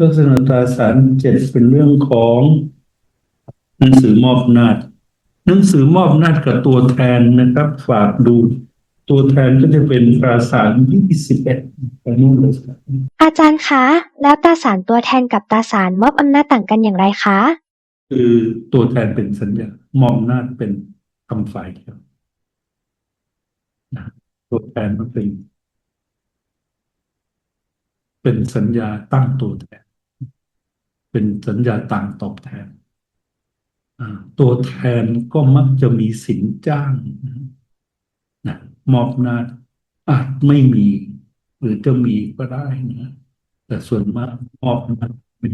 ลักษณะตราสารเจ็ดเป็นเรื่องของหนังสือมอบอำนาจหนังสือมอบอำนาจกับตัวแทนนะครับ ฝากดูตัวแทนก็จะเป็นตราสารยี่สิบเอ็ดไปนู่นเลยครับอาจารย์คะ แล้วตราสารตัวแทนกับตราสารมอบอำนาจต่างกันอย่างไรคะ คือตัวแทนเป็นสัญญามอบอำนาจเป็นคำฝ่ายเดียวนะตัวแทนมันเป็นเป็นสัญญาตั้งตัวแทน เป็นสัญญาต่างตอบแทนตัวแทนก็มักจะมีสินจ้างนะมอบนาอาจไม่มี หรือจะมีก็ได้นะแต่ส่วนมากมอบนาเป็น